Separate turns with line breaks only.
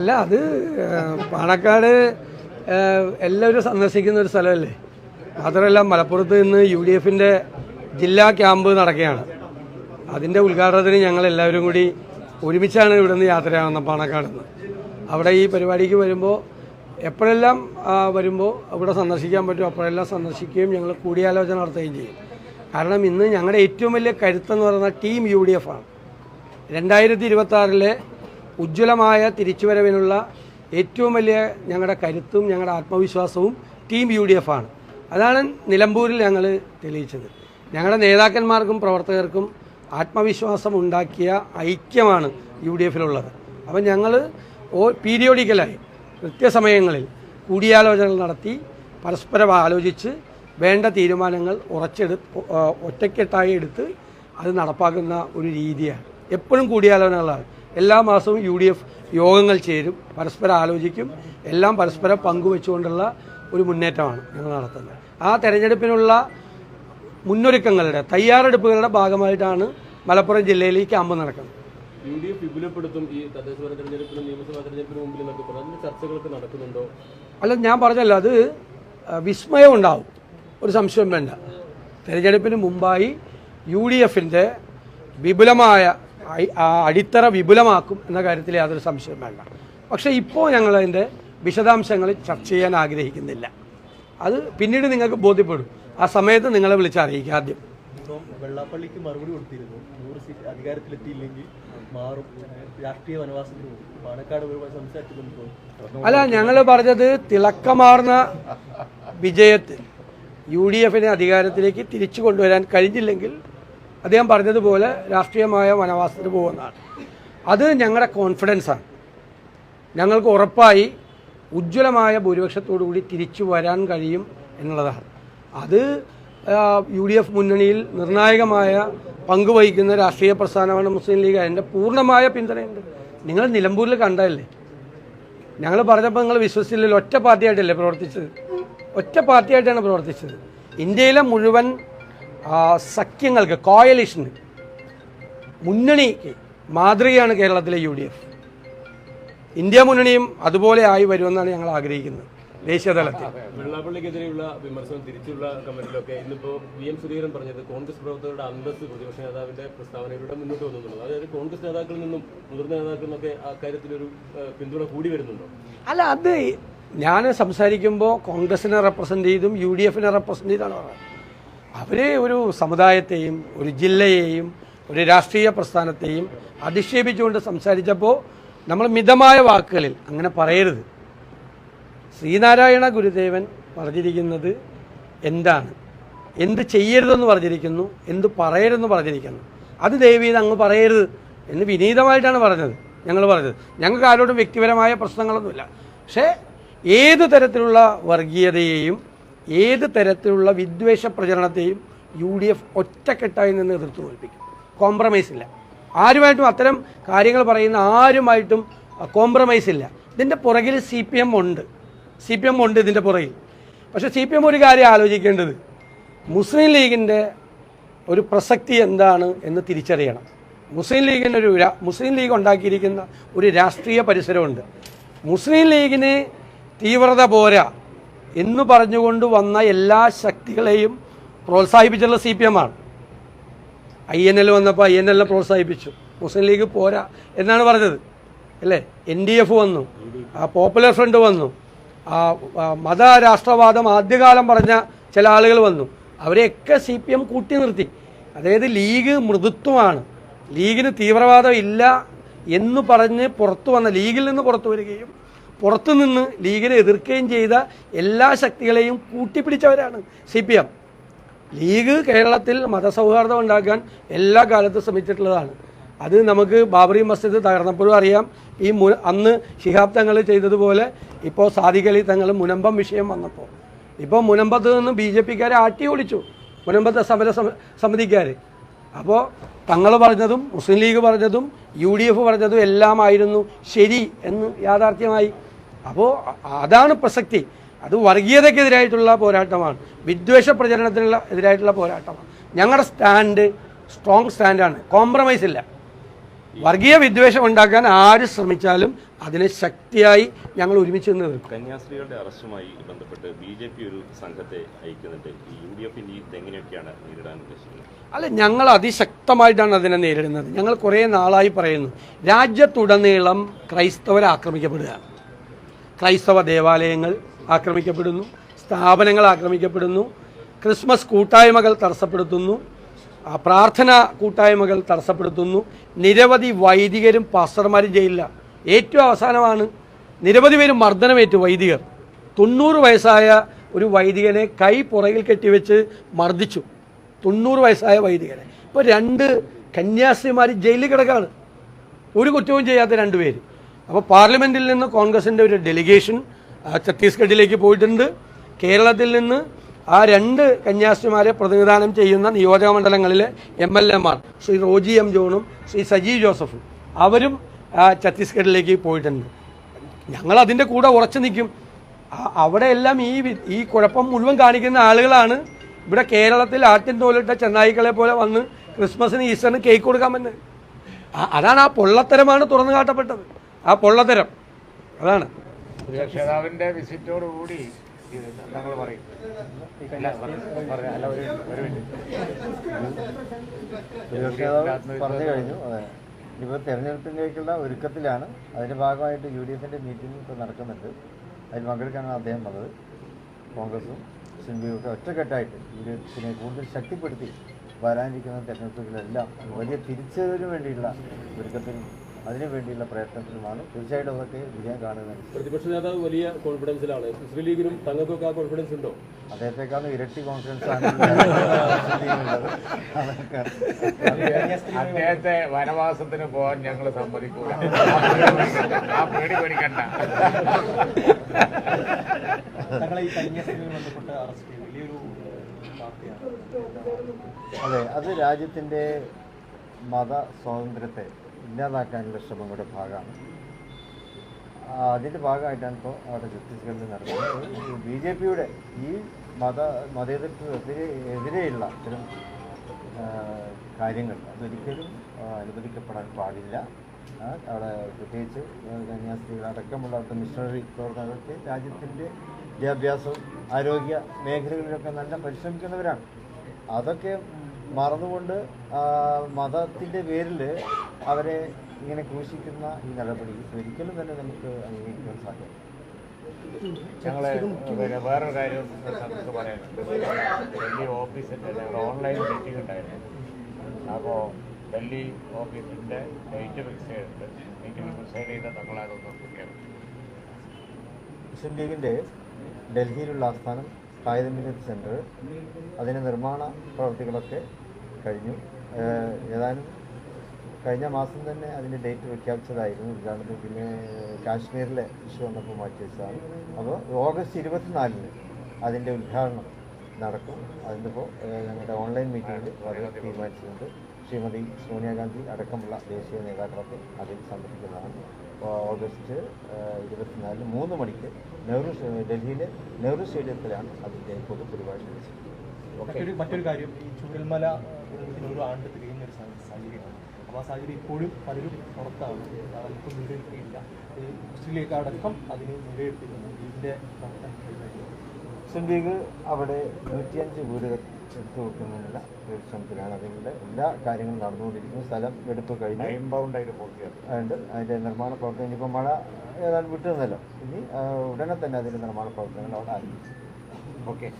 അല്ല അത് പാണക്കാട് എല്ലാവരും സന്ദർശിക്കുന്ന ഒരു സ്ഥലമല്ലേ? മാത്രമല്ല മലപ്പുറത്ത് ഇന്ന് യു ഡി എഫിന്റെ ജില്ലാ ക്യാമ്പ് നടക്കുകയാണ്. അതിന്റെ ഉദ്ഘാടനത്തിന് ഞങ്ങൾ എല്ലാവരും കൂടി ഒരുമിച്ചാണ് ഇവിടെ നിന്ന് യാത്രയാകുന്നത് പാണക്കാട് നിന്ന് അവിടെ ഈ പരിപാടിക്ക് വരുമ്പോൾ എപ്പോഴെല്ലാം വരുമ്പോൾ ഇവിടെ സന്ദർശിക്കാൻ പറ്റും അപ്പോഴെല്ലാം സന്ദർശിക്കുകയും ഞങ്ങൾ കൂടിയാലോചന നടത്തുകയും ചെയ്യും. കാരണം ഇന്ന് ഞങ്ങളുടെ ഏറ്റവും വലിയ കരുത്തെന്ന് പറയുന്ന ടീം യു ഡി എഫാണ് രണ്ടായിരത്തി ഇരുപത്തി ഉജ്ജ്വലമായ തിരിച്ചുവരവിനുള്ള ഏറ്റവും വലിയ ഞങ്ങളുടെ കരുത്തും ഞങ്ങളുടെ ആത്മവിശ്വാസവും ടീം യു ഡി എഫ് ആണ്. അതാണ് നിലമ്പൂരിൽ ഞങ്ങൾ തെളിയിച്ചത്. ഞങ്ങളുടെ നേതാക്കന്മാർക്കും പ്രവർത്തകർക്കും ആത്മവിശ്വാസം ഉണ്ടാക്കിയ ഐക്യമാണ് യു ഡി എഫിലുള്ളത് അപ്പം ഞങ്ങൾ പീരിയോഡിക്കലായി കൃത്യസമയങ്ങളിൽ കൂടിയാലോചനകൾ നടത്തി പരസ്പരം ആലോചിച്ച് വേണ്ട തീരുമാനങ്ങൾ ഉറച്ചെടു ഒറ്റക്കെട്ടായി എടുത്ത് അത് നടപ്പാക്കുന്ന ഒരു രീതിയാണ്. എപ്പോഴും കൂടിയാലോചനകളാണ്. എല്ലാ മാസവും യു ഡി എഫ് യോഗങ്ങൾ ചേരും. പരസ്പരം ആലോചിക്കും. എല്ലാം പരസ്പരം പങ്കുവെച്ചുകൊണ്ടുള്ള ഒരു മുന്നേറ്റമാണ് ഞങ്ങൾ നടത്തുന്നത്. ആ തെരഞ്ഞെടുപ്പിനുള്ള മുന്നൊരുക്കങ്ങളുടെ തയ്യാറെടുപ്പുകളുടെ ഭാഗമായിട്ടാണ് മലപ്പുറം ജില്ലയിൽ ഈ ക്യാമ്പ് നടക്കുന്നത്.
യു ഡി എഫ് വിപുലപ്പെടുത്തും ഈ തദ്ദേശഭരണ തെരഞ്ഞെടുപ്പിനും നിയമസഭാ തെരഞ്ഞെടുപ്പിനും മുമ്പിൽ എന്നൊക്കെ പറഞ്ഞു ചർച്ചകളൊക്കെ നടക്കുന്നുണ്ടോ?
അല്ല ഞാൻ പറഞ്ഞല്ലോ അത് വിസ്മയം ഉണ്ടാവും. ഒരു സംശയം വേണ്ട. തെരഞ്ഞെടുപ്പിന് മുമ്പായി യു ഡി എഫിന്റെ വിപുലമായ അടിത്തറ വിപുലമാക്കും എന്ന കാര്യത്തിൽ യാതൊരു സംശയവും വേണ്ട. പക്ഷേ ഇപ്പോൾ ഞങ്ങളതിന്റെ വിശദാംശങ്ങൾ ചർച്ച ചെയ്യാൻ ആഗ്രഹിക്കുന്നില്ല. അത് പിന്നീട് നിങ്ങൾക്ക് ബോധ്യപ്പെടും. ആ സമയത്ത് നിങ്ങളെ വിളിച്ച് അറിയിക്കുക ആദ്യം.
വെള്ളാപ്പള്ളിക്ക് മറുപടി കൊടുത്തിരുന്നു. നൂറ് സീറ്റ് അധികാരത്തിലെത്തിയില്ലെങ്കിൽ മാറും. രാഷ്ട്രീയ വനവാസത്തിന്
അല്ല ഞങ്ങൾ പറഞ്ഞത് തിളക്കമാർന്ന വിജയത്തിൽ യു ഡി എഫിനെ അധികാരത്തിലേക്ക് തിരിച്ചു കൊണ്ടുവരാൻ കഴിഞ്ഞില്ലെങ്കിൽ അദ്ദേഹം പറഞ്ഞതുപോലെ രാഷ്ട്രീയമായ വനവാസത്തിന് പോകുന്നതാണ്. അത് ഞങ്ങളുടെ കോൺഫിഡൻസാണ് ഞങ്ങൾക്ക് ഉറപ്പായി ഉജ്ജ്വലമായ ഭൂരിപക്ഷത്തോടുകൂടി തിരിച്ചു വരാൻ കഴിയും എന്നുള്ളതാണ്. അത് യു ഡി എഫ് മുന്നണിയിൽ നിർണായകമായ പങ്കുവഹിക്കുന്ന രാഷ്ട്രീയ പ്രസ്ഥാനമാണ് മുസ്ലിം ലീഗ്. അതിന്റെ പൂർണമായ പിന്തുണയുണ്ട്. നിങ്ങൾ നിലമ്പൂരിൽ കണ്ടതല്ലേ? ഞങ്ങൾ പറഞ്ഞപ്പോൾ നിങ്ങൾ വിശ്വസിച്ചില്ലല്ലോ. ഒറ്റ പാർട്ടിയായിട്ടല്ലേ പ്രവർത്തിച്ചത്? ഒറ്റ പാർട്ടിയായിട്ടാണ് പ്രവർത്തിച്ചത്. ഇന്ത്യയിലെ മുഴുവൻ സഖ്യങ്ങൾക്ക് കോയലിഷന് മുന്നണിക്ക് മാതൃകയാണ് കേരളത്തിലെ യു ഡി എഫ്. ഇന്ത്യ മുന്നണിയും അതുപോലെ ആയി വരുമെന്നാണ് ഞങ്ങൾ ആഗ്രഹിക്കുന്നത് ദേശീയതലത്തിൽ
വെള്ളാപ്പള്ളിക്കെതിരെയുള്ള വിമർശനം തിരിച്ചുള്ള കമന്റിലൊക്കെ ഇന്നിപ്പോ വി എം സുധീരൻ പറഞ്ഞത് കോൺഗ്രസ് പ്രവർത്തകരുടെ അന്തസ് പ്രതിപക്ഷ നേതാവിന്റെ പ്രസ്താവനയിലൂടെ മുന്നോട്ട് വന്നിട്ടുള്ളത്. അതായത് കോൺഗ്രസ് നേതാക്കളിൽ നിന്നും മുതിർന്ന നേതാക്കളിൽ നിന്നൊക്കെ അക്കാര്യത്തിലൊരു പിന്തുണ കൂടി വരുന്നുണ്ടോ?
അല്ല അത് ഞാൻ സംസാരിക്കുമ്പോൾ കോൺഗ്രസിനെ റെപ്രസെന്റ് ചെയ്തും യു ഡി എഫിനെ റെപ്രസെന്റ് ചെയ്താണ്? പറയുന്നത് അവർ ഒരു സമുദായത്തെയും ഒരു ജില്ലയെയും ഒരു രാഷ്ട്രീയ പ്രസ്ഥാനത്തെയും അധിക്ഷേപിച്ചുകൊണ്ട് സംസാരിച്ചപ്പോൾ നമ്മൾ മിതമായ വാക്കുകളിൽ അങ്ങനെ പറയരുത്. ശ്രീനാരായണ ഗുരുദേവൻ പറഞ്ഞിരിക്കുന്നത് എന്താണ്? എന്ത് ചെയ്യരുതെന്ന് പറഞ്ഞിരിക്കുന്നു എന്ത് പറയരുതെന്ന് പറഞ്ഞിരിക്കുന്നു. അത് ദയവീത് അങ്ങ് പറയരുത് എന്ന് വിനീതമായിട്ടാണ് പറഞ്ഞത് ഞങ്ങൾ പറഞ്ഞത്. ഞങ്ങൾക്ക് ആരോടും വ്യക്തിപരമായ പ്രശ്നങ്ങളൊന്നുമില്ല. പക്ഷേ ഏത് തരത്തിലുള്ള വർഗീയതയെയും ഏത് തരത്തിലുള്ള വിദ്വേഷ പ്രചരണത്തെയും യു ഡി എഫ് ഒറ്റക്കെട്ടായി നിന്ന് എതിർത്ത് തോൽപ്പിക്കും. കോംപ്രമൈസ് ഇല്ല. ആരുമായിട്ടും അത്തരം കാര്യങ്ങൾ പറയുന്ന ആരുമായിട്ടും കോംപ്രമൈസ് ഇല്ല. ഇതിന്റെ പുറകിൽ സി പി എം ഉണ്ട്. സി പി എം ഉണ്ട് ഇതിന്റെ പുറകിൽ. പക്ഷേ സി പി എം ഒരു കാര്യം ആലോചിക്കേണ്ടത്. മുസ്ലിം ലീഗിന്റെ ഒരു പ്രസക്തി എന്താണ് എന്ന് തിരിച്ചറിയണം. മുസ്ലിം ലീഗിന്റെ ഒരു മുസ്ലിം ലീഗ് ഉണ്ടാക്കിയിരിക്കുന്ന ഒരു രാഷ്ട്രീയ പരിസരമുണ്ട്. മുസ്ലിം ലീഗിന് തീവ്രത പോരാ. എന്ന് പറഞ്ഞുകൊണ്ട് വന്ന എല്ലാ ശക്തികളെയും പ്രോത്സാഹിപ്പിച്ചിട്ടുള്ള സി പി എം ആണ്. ഐ എൻ എൽ വന്നപ്പോൾ ഐ എൻ എല്ലിനെ പ്രോത്സാഹിപ്പിച്ചു. മുസ്ലിം ലീഗ് പോരാ എന്നാണ് പറഞ്ഞത്. അല്ലേ? എൻ ഡി എഫ് വന്നു. ആ പോപ്പുലർ ഫ്രണ്ട് വന്നു. മത രാഷ്ട്രവാദം ആദ്യകാലം പറഞ്ഞ ചില ആളുകൾ വന്നു. അവരെയൊക്കെ സി പി എം കൂട്ടി നിർത്തി. അതായത് ലീഗ് മൃദുത്വമാണ്. ലീഗിന് തീവ്രവാദം ഇല്ല എന്ന് പറഞ്ഞ് പുറത്തു വന്ന ലീഗിൽ നിന്ന് പുറത്തു വരികയും പുറത്തു നിന്ന് ലീഗിനെ എതിർക്കുകയും ചെയ്ത എല്ലാ ശക്തികളെയും കൂട്ടിപ്പിടിച്ചവരാണ് സി പി എം. ലീഗ് കേരളത്തിൽ മതസൗഹാർദ്ദം ഉണ്ടാക്കാൻ എല്ലാ കാലത്തും ശ്രമിച്ചിട്ടുള്ളതാണ്. അത് നമുക്ക് ബാബറി മസ്ജിദ് തകർന്നപ്പോഴും അറിയാം. ഈ മു അന്ന് ഷിഹാബ് തങ്ങൾ ചെയ്തതുപോലെ ഇപ്പോൾ സാദിഖലി തങ്ങൾ മുനമ്പം വിഷയം വന്നപ്പോൾ. ഇപ്പോൾ മുനമ്പത്ത് നിന്ന് ബി ജെ പിക്കാരെ ആട്ടി ഓടിച്ചു മുനമ്പത്തെ സമര സമിതിക്കാർ അപ്പോൾ തങ്ങൾ പറഞ്ഞതും മുസ്ലിം ലീഗ് പറഞ്ഞതും യു ഡി എഫ് പറഞ്ഞതും എല്ലാമായിരുന്നു ശരി എന്ന് യാഥാർത്ഥ്യമായി അപ്പോൾ അതാണ് പ്രസക്തി. അത് വർഗീയതയ്ക്കെതിരായിട്ടുള്ള പോരാട്ടമാണ്. വിദ്വേഷ പ്രചരണത്തിനുള്ള എതിരായിട്ടുള്ള പോരാട്ടമാണ്. ഞങ്ങളുടെ സ്റ്റാൻഡ് സ്ട്രോങ് സ്റ്റാൻഡാണ്. കോംപ്രമൈസ് ഇല്ല. വർഗീയ വിദ്വേഷം ഉണ്ടാക്കാൻ ആര് ശ്രമിച്ചാലും അതിനെ ശക്തിയായി ഞങ്ങൾ ഒരുമിച്ച് നിന്ന് നിൽക്കും.
കന്യാസ്ത്രീകളുടെ അറസ്റ്റുമായി ബന്ധപ്പെട്ട് ബി ജെ പി ഒരു സംഘത്തെ അയക്കുന്നുണ്ട്. യു ഡി എഫിന്റെ ഇത് എങ്ങനെയൊക്കെയാണ് നേരിടാൻ ഉദ്ദേശിക്കുന്നത്?
അല്ല ഞങ്ങൾ അതിശക്തമായിട്ടാണ് അതിനെ നേരിടുന്നത്. ഞങ്ങൾ കുറേ നാളായി പറയുന്നു രാജ്യത്തുടനീളം ക്രൈസ്തവരെ ആക്രമിക്കപ്പെടുകയാണ് ക്രൈസ്തവ ദേവാലയങ്ങൾ ആക്രമിക്കപ്പെടുന്നു സ്ഥാപനങ്ങൾ ആക്രമിക്കപ്പെടുന്നു ക്രിസ്മസ് കൂട്ടായ്മകൾ തടസ്സപ്പെടുത്തുന്നു പ്രാർത്ഥന കൂട്ടായ്മകൾ തടസ്സപ്പെടുത്തുന്നു. നിരവധി വൈദികരും പാസ്റ്റർമാരും ചെയ്യില്ല ഏറ്റവും അവസാനമാണ്. നിരവധി പേരും മർദ്ദനമേറ്റു വൈദികർ. തൊണ്ണൂറ് വയസ്സായ ഒരു വൈദികനെ കൈ പുറകിൽ കെട്ടിവെച്ച് മർദ്ദിച്ചു. തൊണ്ണൂറ് വയസ്സായ വൈദികനെ. ഇപ്പോൾ രണ്ട് കന്യാസ്ത്രീമാർ ജയിലിൽ കിടക്കാണ്. ഒരു കുറ്റവും ചെയ്യാത്ത രണ്ടുപേര് അപ്പോൾ പാർലമെന്റിൽ നിന്ന് കോൺഗ്രസിന്റെ ഒരു ഡെലിഗേഷൻ ഛത്തീസ്ഗഡിലേക്ക് പോയിട്ടുണ്ട്. കേരളത്തിൽ നിന്ന് ആ രണ്ട് കന്യാസ്ത്രീമാരെ പ്രതിനിധാനം ചെയ്യുന്ന നിയോജക മണ്ഡലങ്ങളിലെ എം എൽ എമാർ ശ്രീ റോജി എം ജോണും ശ്രീ സജീവ് ജോസഫും അവരും ഛത്തീസ്ഗഡിലേക്ക് പോയിട്ടുണ്ട്. ഞങ്ങൾ അതിന്റെ കൂടെ ഉറച്ചു നിൽക്കും. അവിടെ എല്ലാം ഈ ഈ കുഴപ്പം മുഴുവൻ കാണിക്കുന്ന ആളുകളാണ് ഇവിടെ കേരളത്തിൽ ആട്ടിൻ തോലിട്ട ചെന്നായിക്കളെ പോലെ വന്ന് ക്രിസ്മസിന് ഈസ്റ്ററിന് കേക്ക് കൊടുക്കാൻ പറ്റുന്നത് അതാണ് ആ പൊള്ളത്തരമാണ് തുറന്നു കാട്ടപ്പെട്ടത്. ആ പൊള്ളത്തരം. അതാണ്.
രക്ഷിതാവിന്റെ വിസിറ്റോട് കൂടി ഞങ്ങൾ പറയും പറഞ്ഞ-
കഴിഞ്ഞു. അതെ. ഇപ്പോൾ തെരഞ്ഞെടുപ്പിലേക്കുള്ള ഒരുക്കത്തിലാണ്. അതിന്റെ ഭാഗമായിട്ട് യു ഡി എഫിന്റെ മീറ്റിംഗ് ഇപ്പോൾ നടക്കുന്നുണ്ട്. അതിൽ പങ്കെടുക്കാനാണ് അദ്ദേഹം വന്നത്. കോൺഗ്രസും സിൻഡിയും ഒക്കെ ഒറ്റക്കെട്ടായിട്ട് യു ഡി എഫിനെ കൂടുതൽ ശക്തിപ്പെടുത്തി വരാനിരിക്കുന്ന തെരഞ്ഞെടുപ്പുകളെല്ലാം വലിയ തിരിച്ചതിനു വേണ്ടിയുള്ള ഒരുക്കത്തിനും അതിനു വേണ്ടിയുള്ള പ്രയത്നത്തിലുമാണ്. തീർച്ചയായിട്ടും അതൊക്കെ വിജയം കാണുന്നത്.
പ്രതിപക്ഷ നേതാവ് വലിയ കോൺഫിഡൻസിലാണ്. മുസ്ലിം ലീഗിനും തങ്ങൾക്കൊക്കെ ആ കോൺഫിഡൻസ് ഉണ്ടോ?
അദ്ദേഹത്തെക്കാളും ഇരട്ടി കോൺഫിഡൻസ് ആണ്
അദ്ദേഹത്തെ വനവാസത്തിന് പോകാൻ ഞങ്ങൾ സമ്മതിക്കൂല. ആ പേടി പേടിക്കണ്ട.
തങ്ങളെ ഈ കന്യാസ്ത്രീകളുമായി ബന്ധപ്പെട്ട് അറസ്റ്റ് ചെയ്ത്. വലിയൊരു
അതെ. അത് രാജ്യത്തിന്റെ മത സ്വാതന്ത്ര്യത്തെ ഇല്ലാതാക്കാനുള്ള ശ്രമങ്ങളുടെ ഭാഗമാണ്. അതിന്റെ ഭാഗമായിട്ടാണ് ഇപ്പോൾ അവിടെ ഛത്തീസ്ഗഡിൽ നടക്കുന്നത്. ബി ജെ പിയുടെ ഈ മത മതേതരത്വത്തിന് എതിരെയുള്ള ഇത്തരം കാര്യങ്ങൾ അതൊരിക്കലും അനുവദിക്കപ്പെടാൻ പാടില്ല. അവിടെ പ്രത്യേകിച്ച് അവിടുത്തെ മിഷണറി പ്രവർത്തകർക്ക് രാജ്യത്തിന്റെ വിദ്യാഭ്യാസവും ആരോഗ്യ മേഖലകളിലൊക്കെ നല്ല പരിശ്രമിക്കുന്നവരാണ്. അതൊക്കെ മറന്നുകൊണ്ട് മതത്തിന്റെ പേരിൽ അവരെ ഇങ്ങനെ ക്രൂശിക്കുന്ന ഈ നടപടി ഒരിക്കലും തന്നെ നമുക്ക് അംഗീകരിക്കാൻ സാധ്യമല്ല
ഞങ്ങളെ പിന്നെ വേറൊരു കാര്യം നമുക്ക് പറയാനുണ്ട്. ഡൽഹി ഓഫീസിന്റെ ഓൺലൈൻ മീറ്റിംഗ് ഉണ്ടായിരുന്നു. അപ്പോൾ ഡൽഹി ഓഫീസിന്റെ ഡേറ്റ് ഫിക്സ് ചെയ്തിട്ട് മീറ്റിംഗ് ഫിക്സ് ചെയ്ത് നമ്മളതൊന്ന്
മുസ്ലിം ലീഗിന്റെ ഡൽഹിയിലുള്ള ആസ്ഥാനം കായിക സെന്റർ അതിന്റെ നിർമ്മാണ പ്രവർത്തികളൊക്കെ കഴിഞ്ഞു. ഏതാനും കഴിഞ്ഞ മാസം തന്നെ അതിന്റെ ഡേറ്റ് പ്രഖ്യാപിച്ചതായിരുന്നു. ഉദാഹരണത്തിന് പിന്നെ കാശ്മീരിലെ ഇഷ്യൂ വന്നപ്പോൾ മാറ്റി വെച്ചതാണ് അപ്പോൾ ഓഗസ്റ്റ് ഇരുപത്തിനാലിന് അതിന്റെ ഉദ്ഘാടനം നടക്കും. അതിന്റെ ഞങ്ങളുടെ ഓൺലൈൻ മീറ്റിംഗിൽ അത് തീരുമാനിച്ചിട്ടുണ്ട്. ശ്രീമതി സോണിയാഗാന്ധി അടക്കമുള്ള ദേശീയ നേതാക്കളൊക്കെ അതിൽ സംബന്ധിക്കുന്നതാണ്. ഓഗസ്റ്റ് ഇരുപത്തിനാലിന് മൂന്ന് മണിക്ക് നെഹ്റു ഡൽഹിയിലെ നെഹ്റു സ്റ്റേഡിയത്തിലാണ് അതിന്റെ പൊതുപരിപാടി വെച്ചിട്ടുള്ളത്
മറ്റൊരു മറ്റൊരു കാര്യം ഈ ചൂരൽമല ദുരന്തത്തിന് ഒരു ആണ്ട് തികയുന്ന ഒരു സാഹചര്യമാണ്. അപ്പോൾ ആ സാഹചര്യം ഇപ്പോഴും പലരും പുറത്താണ്. അതിപ്പോൾ മുൻകരുത്തിയില്ല ഈ മുസ്ലിം ലീഗ് അടക്കം അതിന് മുൻകരുത്തിയിട്ടുണ്ട് ഇതിന്റെ
മുസ്ലിം ലീഗ് അവിടെ നൂറ്റിയഞ്ച് വീടുകൾ എടുത്തു വെക്കുന്നതിനുള്ള ഒരു ശ്രമത്തിലാണ് അതിന്റെ എല്ലാ കാര്യങ്ങളും നടന്നുകൊണ്ടിരിക്കുന്നു സ്ഥലം എടുപ്പ് കഴിഞ്ഞു അതുകൊണ്ട് അതിന്റെ നിർമ്മാണ പ്രവർത്തനം. ഇനിയിപ്പോൾ മഴ ഏതാണ്ട് വിട്ടുന്നല്ലോ ഇനി ഉടനെ തന്നെ അതിന്റെ നിർമ്മാണ പ്രവർത്തനങ്ങൾ അവിടെ ആരംഭിച്ചു
ഓക്കെ.